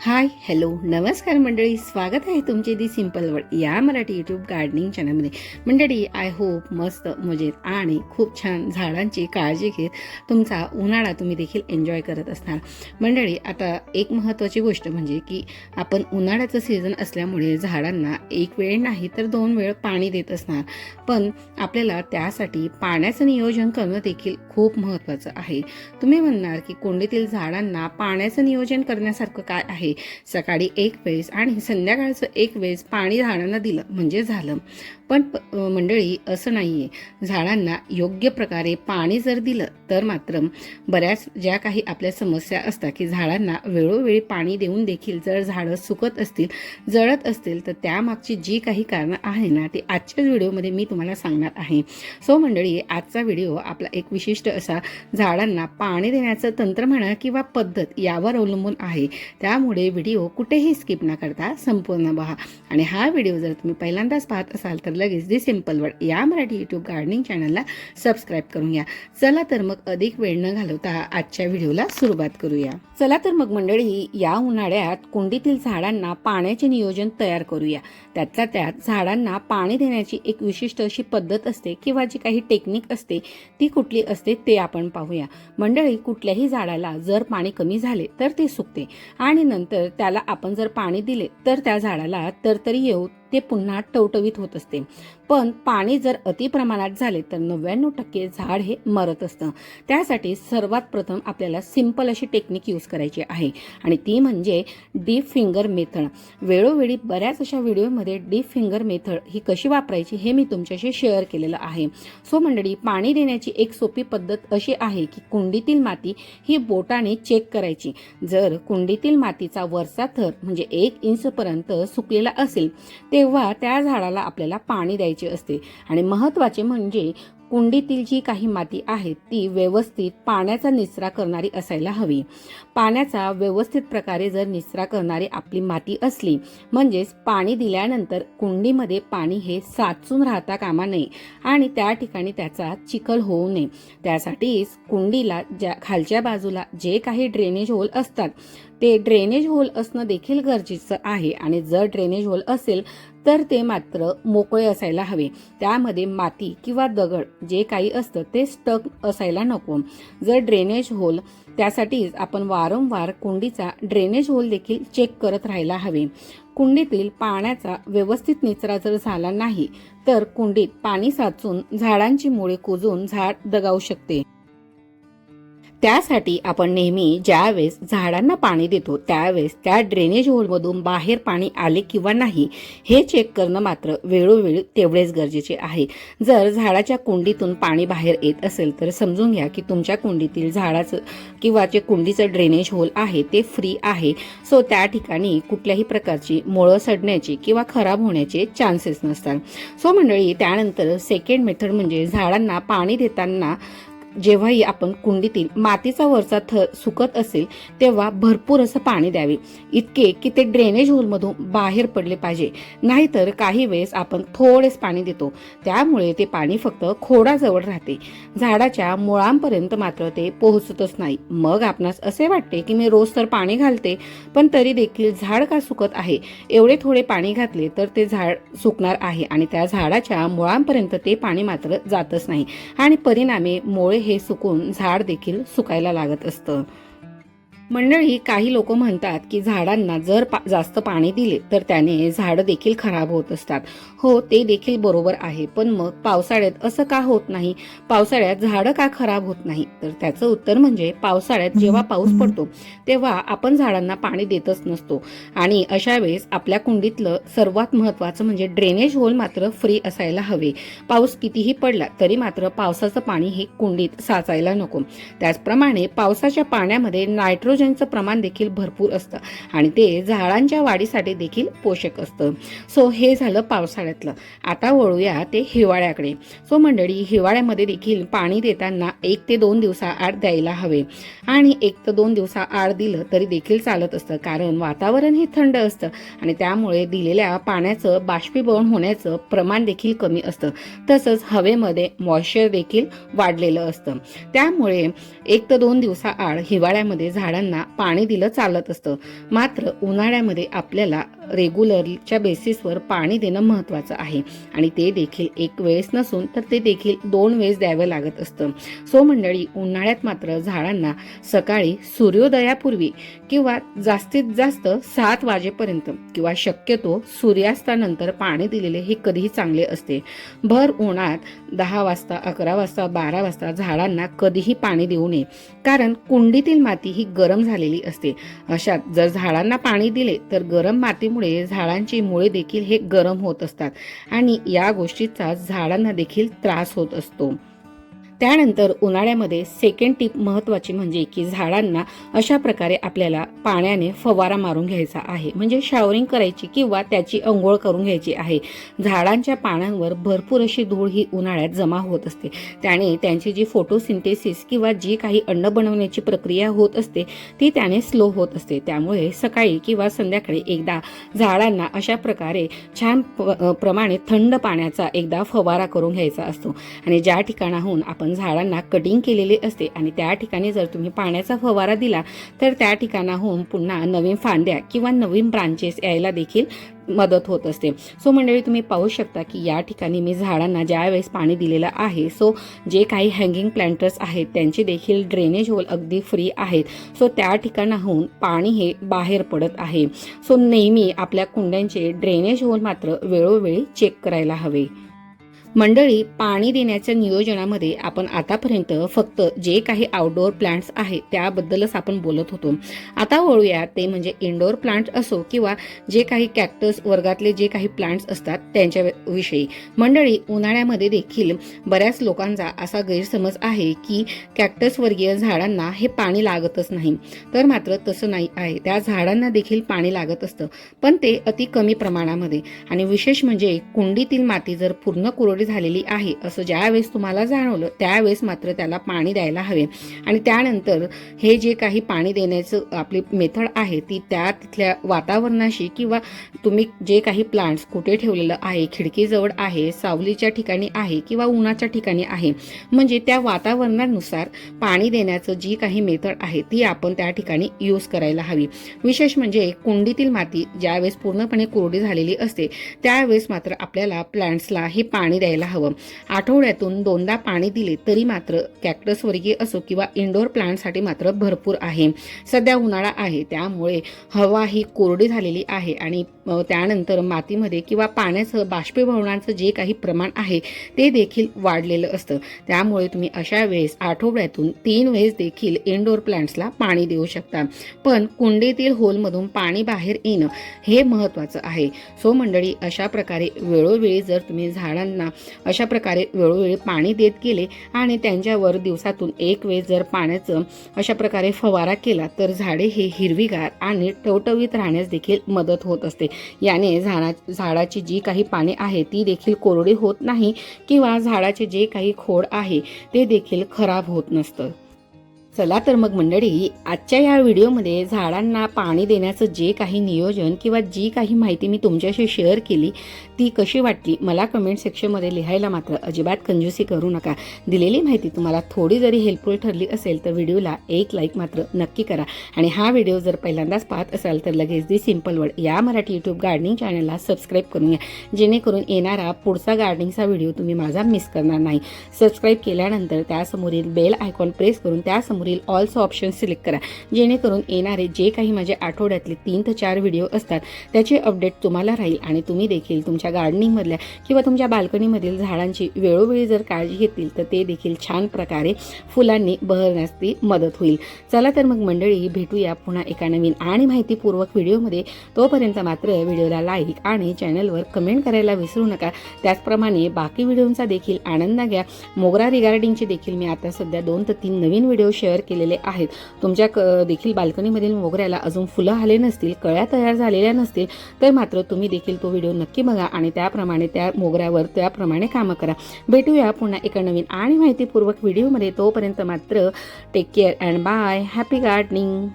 Hi hello नमस्कार मंडळी. स्वागत आहे तुमचे दी सिंपल वर्ड या मराठी यूट्यूब गार्डनिंग चॅनलमध्ये. मंडळी आय होप मस्त मजेत आणि खूप छान झाडांची काळजी घेत तुमचा उन्हाळा तुम्ही देखील एन्जॉय करत असणार. मंडळी आता एक महत्त्वाची गोष्ट म्हणजे की आपण उन्हाळ्याचं सीझन असल्यामुळे झाडांना एक वेळ नाही तर दोन वेळ पाणी देत असणार. पण आपल्याला त्यासाठी पाण्याचं नियोजन करणं देखील खूप महत्त्वाचं आहे. तुम्ही म्हणणार की कोंडीतील झाडांना पाण्याचं नियोजन करण्यासारखं काय आहे? सकाळी एक वेळेस आणि संध्याकाळचं एक वेळेस पाणी झाडांना दिलं म्हणजे झालं. पण प- मंडळी असं नाही आहे झाडांना योग्य प्रकारे पाणी जर दिलं तर मात्र बऱ्याच ज्या काही आपल्या समस्या असतात की झाडांना वेळोवेळी पाणी देऊन देखील जर झाडं सुकत असतील जळत असतील तर त्यामागची जी काही कारणं आहे ना ती आजच्याच व्हिडिओमध्ये मी तुम्हाला सांगणार आहे. सो मंडळी आजचा व्हिडिओ आपला एक विशिष्ट असा झाडांना पाणी देण्याचं तंत्र म्हणा किंवा पद्धत यावर अवलंबून आहे. त्यामुळे व्हिडिओ कुठेही स्किप न करता संपूर्ण पहा आणि हा व्हिडिओ जर तुम्ही पहिल्यांदाच पाहत असाल तर लगेच दी सिंपल वर्ड या मराठी यूट्यूब गार्डनिंग चॅनलला सबस्क्राईब करून घ्या. चला तर मग अधिक वेळ न घालवता आजच्या व्हिडिओला सुरुवात करूया. चला तर मग मंडळी या उन्हाळ्यात कुंडीतील झाडांना पाण्याचे नियोजन तयार करूया. त्यातल्या त्यात झाडांना पाणी देण्याची एक विशिष्ट अशी पद्धत असते किंवा जी काही टेक्निक असते ती कुठली असते ते आपण पाहूया. मंडळी कुठल्याही झाडाला जर पाणी कमी झाले तर ते सुकते. आणि नंतर त्याला आपण जर पाणी दिले तर त्या झाडाला तरतरी येऊ. ते पुन्हा टवटवीत होत असते. पण पाणी जर अति प्रमाणात झाले तर नव्याण्णव टक्के झाड हे मरत असतं. त्यासाठी सर्वात प्रथम आपल्याला सिंपल अशी टेक्निक यूज करायची आहे. आणि ती म्हणजे डीप फिंगर मेथड. वेळोवेळी बऱ्याच अशा व्हिडिओमध्ये डीप फिंगर मेथड ही कशी वापरायची हे मी तुमच्याशी शेअर केलेलं आहे. सो मंडळी पाणी देण्याची एक सोपी पद्धत अशी आहे की कुंडीतील माती ही बोटाने चेक करायची. जर कुंडीतील मातीचा वरचा थर म्हणजे एक इंचपर्यंत सुकलेला असेल ते तेव्हा त्या झाडाला आपल्याला पाणी द्यायचे असते. आणि महत्त्वाचे म्हणजे कुंडीतील जी काही माती आहे ती व्यवस्थित पाण्याचा निचरा करणारी असायला हवी. पाण्याचा व्यवस्थित प्रकारे जर निचरा करणारी आपली माती असली म्हणजेच पाणी दिल्यानंतर कुंडीमध्ये पाणी हे साचून राहता कामा नये आणि त्या ठिकाणी त्याचा चिखल होऊ नये. त्यासाठीच कुंडीला ज्या खालच्या बाजूला जे काही ड्रेनेज होल असतात ते ड्रेनेज होल असणं देखील गरजेचं आहे. आणि जर ड्रेनेज होल असेल तर ते मात्र मोकळे असायला हवे. त्यामध्ये माती किंवा दगड जे काही असतं ते स्टक असायला नको. जर ड्रेनेज होल त्यासाठीच आपण वारंवार कुंडीचा ड्रेनेज होल देखील चेक करत राहायला हवे. कुंडीतील पाण्याचा व्यवस्थित निचरा जर झाला नाही तर कुंडीत पाणी साचून झाडांची मुळे कुजून झाड दगावू शकते. त्यासाठी आपण नेहमी ज्यावेळेस झाडांना पाणी देतो त्यावेळेस त्या ड्रेनेज होलमधून बाहेर पाणी आले किंवा नाही हे चेक करणं मात्र वेळोवेळी तेवढेच गरजेचे आहे. जर झाडाच्या कुंडीतून पाणी बाहेर येत असेल तर समजून घ्या की तुमच्या कुंडीतील झाडाचं किंवा जे कुंडीचं ड्रेनेज होल आहे ते फ्री आहे. सो त्या ठिकाणी कुठल्याही प्रकारची मुळं सडण्याची किंवा खराब होण्याचे चान्सेस नसतात. सो मंडळी त्यानंतर सेकंड मेथड म्हणजे झाडांना पाणी देताना जेव्हाही आपण कुंडीतील मातीचा वरचा थर सुकत असेल तेव्हा भरपूर असं पाणी द्यावे. इतके की ते ड्रेनेज होलमधून बाहेर पडले पाहिजे. नाहीतर काही वेळेस आपण थोडेच पाणी देतो. त्यामुळे ते पाणी फक्त खोडाजवळ राहते. झाडाच्या मुळांपर्यंत मात्र ते पोहोचतच नाही. मग आपणास असे वाटते की मी रोज तर पाणी घालते पण तरी देखील झाड का सुकत आहे? एवढे थोडे पाणी घातले तर ते झाड सुकणार आहे आणि त्या झाडाच्या मुळांपर्यंत ते पाणी मात्र जातच नाही. आणि परिणामी मुळे हे सुकून झाड देखील सुकायला लागत असतं. मंडळी काही लोक म्हणतात की झाडांना जर पा जास्त पाणी दिले तर त्याने झाडं देखील खराब होत असतात. हो ते देखील बरोबर आहे. पण मग पावसाळ्यात असं का होत नाही? पावसाळ्यात झाडं का खराब होत नाही? तर त्याचं उत्तर म्हणजे पावसाळ्यात जेव्हा पाऊस पडतो तेव्हा आपण झाडांना पाणी देतच नसतो. आणि अशा वेळेस आपल्या कुंडीतलं सर्वात महत्वाचं म्हणजे ड्रेनेज होल मात्र फ्री असायला हवे. पाऊस कितीही पडला तरी मात्र पावसाचं पाणी हे कुंडीत साचायला नको. त्याचप्रमाणे पावसाच्या पाण्यामध्ये नायट्रोजनचं प्रमाण देखील भरपूर असतं आणि ते झाडांच्या वाढीसाठी देखील पोषक असतं. सो हे झालं पावसाळ्यातलं. आता वळूया ते हिवाळ्याकडे. सो मंडळी हिवाळ्यामध्ये देखील पाणी देताना एक ते दोन दिवसाआड द्यायला हवे. आणि एक ते दोन दिवसाआड दिलं तरी देखील चालत असतं कारण वातावरण हे थंड असतं आणि त्यामुळे दिलेल्या पाण्याचं बाष्पीभवन होण्याचं प्रमाण देखील कमी असतं. तसंच हवेमध्ये मॉइश्चर देखील वाढलेलं असतं. त्यामुळे एक ते दोन दिवसाआड हिवाळ्यामध्ये झाडांना झाडांना पाणी दिलं चालत असतं. मात्र उन्हाळ्यामध्ये आपल्याला रेग्युलरच्या बेसिसवर पाणी देणं महत्त्वाचं आहे. आणि ते देखील एक वेळेस नसून तर ते देखील दोन वेळेस द्यावं लागत असतं. सो मंडळी उन्हाळ्यात मात्र झाडांना सकाळी सूर्योदयापूर्वी किंवा जास्तीत जास्त सात वाजेपर्यंत किंवा शक्यतो सूर्यास्तानंतर पाणी दिलेले हे कधीही चांगले असते. भर उन्हात दहा वाजता अकरा वाजता बारा वाजता झाडांना कधीही पाणी देऊ नये. कारण कुंडीतील माती ही गरम गरम झालेली असते. अशात जर झाडांना पाणी दिले तर गरम मातीमुळे झाडांची मुळे देखील हे गरम होत असतात. आणि या गोष्टीचा झाडांना देखील त्रास होत असतो. त्यानंतर उन्हाळ्यामध्ये सेकंड टीप महत्त्वाची म्हणजे की झाडांना अशा प्रकारे आपल्याला पाण्याने फवारा मारून घ्यायचा आहे. म्हणजे शावरिंग करायची किंवा त्याची अंघोळ करून घ्यायची आहे. झाडांच्या पानांवर भरपूर अशी धूळ ही उन्हाळ्यात जमा होत असते. त्याने त्यांची जी फोटोसिंथेसिस किंवा जी काही अन्न बनवण्याची प्रक्रिया होत असते ती त्याने स्लो होत असते. त्यामुळे सकाळी किंवा संध्याकाळी एकदा झाडांना अशा प्रकारे छान प- प्रमाणे थंड पाण्याचा एकदा फवारा करून घ्यायचा असतो. आणि ज्या ठिकाणाहून आपण झाडांना कटिंग केलेले असते आणि त्या ठिकाणी जर तुम्ही पाण्याचा फवारा दिला तर त्या ठिकाणाहून पुन्हा नवीन फांद्या किंवा नवीन ब्रांचेस यायला देखील मदत होत असते. सो मंडळी तुम्ही पाहू शकता की या ठिकाणी मी झाडांना ज्यावेळेस पाणी दिलेलं आहे सो जे काही हँगिंग प्लांटर्स आहेत त्यांचे देखील ड्रेनेज होल अगदी फ्री आहेत. सो त्या ठिकाणाहून पाणी हे बाहेर पडत आहे. सो नेहमी आपल्या कुंड्यांचे ड्रेनेज होल मात्र वेळोवेळी चेक करायला हवे. मंडळी पाणी देण्याच्या नियोजनामध्ये आपण आतापर्यंत फक्त जे काही आउटडोअर प्लांट्स आहेत त्याबद्दलच आपण बोलत होतो. आता वळूया ते म्हणजे इनडोअर प्लांट असो किंवा जे काही कॅक्टस वर्गातले जे काही प्लांट्स असतात त्यांच्या विषयी मंडळी उन्हाळ्यामध्ये देखील बऱ्याच लोकांचा असा गैरसमज आहे की कॅक्टस वर्गीय झाडांना हे पाणी लागतच नाही. तर मात्र तसं नाही आहे. त्या झाडांना देखील पाणी लागत असतं. पण ते अति कमी प्रमाणामध्ये. आणि विशेष म्हणजे कुंडीतील माती जर पूर्ण कोरड झालेली आहे असं ज्यावेळेस तुम्हाला जाणवलं त्यावेळेस मात्र त्याला पाणी द्यायला हवे. आणि त्यानंतर हे जे काही पाणी देण्याचं आपली मेथड आहे ती त्या तिथल्या वातावरणाशी किंवा तुम्ही जे काही प्लांट्स कुठे ठेवलेलं आहे खिडकीजवळ आहे सावलीच्या ठिकाणी आहे किंवा उन्हाच्या ठिकाणी आहे म्हणजे त्या वातावरणानुसार पाणी देण्याचं जी काही मेथड आहे ती आपण त्या ठिकाणी यूज करायला हवी. विशेष म्हणजे कुंडीतील माती ज्यावेळेस पूर्णपणे कोरडी झालेली असते त्यावेळेस मात्र आपल्याला प्लांट्सला हे पाणी द्यायला हवं. आठवड्यातून दोनदा पाणी दिले तरी मात्र कॅक्टसवर्गीय असो किंवा इंडोर प्लांटसाठी मात्र भरपूर आहे. सध्या उन्हाळा आहे त्यामुळे हवा ही कोरडी झालेली आहे आणि त्यानंतर मातीमध्ये किंवा पाण्याचं बाष्पीभवनाचं जे काही प्रमाण आहे ते देखील वाढलेलं असतं. त्यामुळे तुम्ही अशा वेळेस आठवड्यातून तीन वेळेस देखील इंडोर प्लांट्सला पाणी देऊ शकता. पण कुंडीतील होलमधून पाणी बाहेर येणं हे महत्त्वाचं आहे. सो मंडळी अशा प्रकारे वेळोवेळी जर तुम्ही झाडांना अशा प्रकारे वेळोवेळी पाणी देत गेले आणि त्यांच्यावर दिवसातून एक वेळ जर पाण्याचं अशा प्रकारे फवारा केला तर झाडे हे हिरवीगार आणि टवटवीत राहण्यास देखील मदत होत असते. याने झाडा झाडाची जी काही पाने आहे ती देखील कोरडी होत नाही किंवा झाडाचे जे काही खोड आहे ते देखील खराब होत नसतं. चला तर मग मंडळी आजच्या या व्हिडिओमध्ये झाडांना पाणी देण्याचं जे काही नियोजन किंवा जी काही माहिती मी तुमच्याशी शेअर केली ती कशी वाटली मला कमेंट सेक्शनमध्ये लिहायला मात्र अजिबात कंजूसी करू नका. दिलेली माहिती तुम्हाला थोडी जरी हेल्पफुल ठरली असेल तर व्हिडिओला एक लाईक मात्र नक्की करा. आणि हा व्हिडिओ जर पहिल्यांदाच पाहत असाल तर लगेच दी सिंपल वर्ड या मराठी यूट्यूब गार्डनिंग चॅनलला सबस्क्राईब करून घ्या. जेणेकरून येणारा पुढचा गार्डनिंगचा व्हिडिओ तुम्ही माझा मिस करणार नाही. सबस्क्राईब केल्यानंतर त्यासमोरील बेल आयकॉन प्रेस करून त्यासमोरील ऑल्सो ऑप्शन सिलेक्ट करा. जेणेकरून येणारे जे काही माझे आठवड्यातले तीन ते चार व्हिडिओ असतात त्याचे अपडेट तुम्हाला राहील आणि तुम्ही देखील तुमच्या गार्डनिंगमधल्या किंवा तुमच्या बाल्कनीमधील झाडांची वेळोवेळी जर काळजी घेतील तर ते देखील छान प्रकारे फुलांनी बहरण्यास ती मदत होईल. चला तर मग मंडळी भेटूया पुन्हा एका नवीन आणि माहितीपूर्वक व्हिडिओमध्ये तोपर्यंत मात्र व्हिडिओला लाईक आणि चॅनलवर कमेंट करायला विसरू नका. त्याचप्रमाणे बाकी व्हिडिओंचा देखील आनंद घ्या. मोगरा रिगार्डिंगचे देखील मी आता सध्या दोन ते तीन नवीन व्हिडिओ शेअर केलेले आहेत. तुमच्या क देखील बाल्कनीमधील मोगऱ्याला अजून फुलं आले नसतील कळ्या तयार झालेल्या नसतील तर मात्र तुम्ही देखील तो व्हिडिओ नक्की बघा आणि त्याप्रमाणे त्या मोगऱ्यावर त्याप्रमाणे कामं करा. भेटूया पुन्हा एका नवीन आणि माहितीपूर्वक व्हिडिओमध्ये. तोपर्यंत मात्र take care and bye happy gardening